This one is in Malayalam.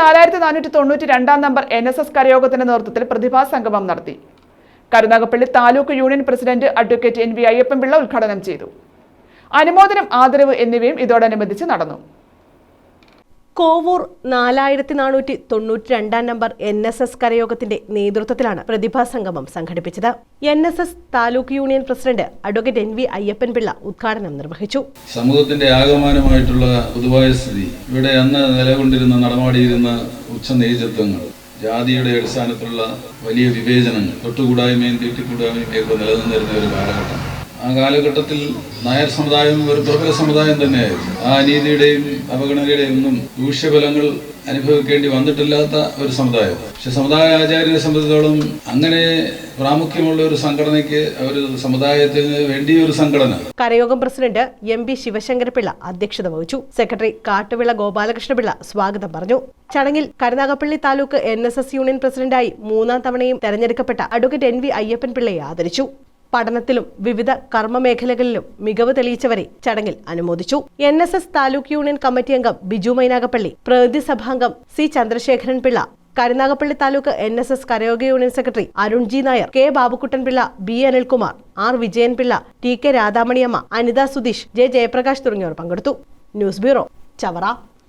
നാലായിരത്തി നാനൂറ്റി തൊണ്ണൂറ്റി രണ്ടാം നമ്പർ എൻ എസ് എസ് കരയോഗത്തിന്റെ നേതൃത്വത്തിൽ പ്രതിഭാ സംഗമം നടത്തി. Karunagappally taluk union president advocate N V Ayyappanpillai ഉദ്ഘാടനം ചെയ്തു. അനുമോദനം ആദരവ് എന്നിവയും ഇതോടനുബന്ധിച്ച് നടന്നു. കോവൂർ നാലായിരത്തി നാനൂറ്റി തൊണ്ണൂറ്റി രണ്ടാം നമ്പർ എൻ എസ് എസ് കരയോഗത്തിന്റെ നേതൃത്വത്തിലാണ് പ്രതിഭാ സംഗമം സംഘടിപ്പിച്ചത്. N S S taluk union president advocate N V Ayyappanpillai ഉദ്ഘാടനം നിർവഹിച്ചു. സമൂഹത്തിന്റെ ആകമാനമായിട്ടുള്ള പൊതുവായ സ്ഥിതി. ഇവിടെ അന്ന് നിലകൊണ്ടിരുന്ന നടമാടിയിരുന്ന ഉച്ചനീചത്വങ്ങൾ ജാതിയുടെ അടിസ്ഥാനത്തിലുള്ള വലിയ വിവേചനങ്ങൾ തൊട്ടുകൂടായ്മയും തീറ്റിക്കൂടായ്മയും ഒക്കെ നിലനിന്നിരുന്ന ഒരു കാലഘട്ടം. ആ കാലഘട്ടത്തിൽ നായർ സമുദായം ഒരു പ്രബല സമുദായം തന്നെയായിരുന്നു. ആ അനീതിയുടെയും അപഗണനയുടെയും ഒന്നും ദൂഷ്യഫലങ്ങൾ അനുഭവിക്കേണ്ടി വന്നിട്ടില്ലാത്ത ഒരു സമുദായം. പക്ഷെ സമുദായ ആചാര്യനെ സംബന്ധിച്ചിടത്തോളം അങ്ങനെ പ്രാമുഖ്യമുള്ള ഒരു സംഘടനയ്ക്ക് ഒരു സമുദായത്തിന് വേണ്ടിയ ഒരു സംഘടന. കരയോഗം പ്രസിഡന്റ് എം പി ശിവശങ്കരപിള്ള അധ്യക്ഷത വഹിച്ചു. സെക്രട്ടറി കാട്ടുവിള ഗോപാലകൃഷ്ണപിള്ള സ്വാഗതം പറഞ്ഞു. ചടങ്ങിൽ കരുനാഗപ്പള്ളി താലൂക്ക് എൻ യൂണിയൻ പ്രസിഡന്റായി മൂന്നാം തവണയും തെരഞ്ഞെടുക്കപ്പെട്ട അഡ്വക്കേറ്റ് എൻ വി അയ്യപ്പൻ പിള്ളയെ ആദരിച്ചു. പഠനത്തിലും വിവിധ കർമ്മമേഖലകളിലും മികവ് തെളിയിച്ചവരെ ചടങ്ങിൽ അനുമോദിച്ചു. N S S taluk union committee അംഗം ബിജു മൈനാഗപ്പള്ളി പ്രതിനിധി സഭാംഗം C Chandrasekharan Pillai Karunagappally taluk N S S Karayoga union secretary Arun G Nair K Babukuttan Pillai B Anilkumar R Vijayan Pillai T K Radhamaniamma Anitha Sudheesh J Jayaprakash തുടങ്ങിയവർ പങ്കെടുത്തു. News bureau Chavara.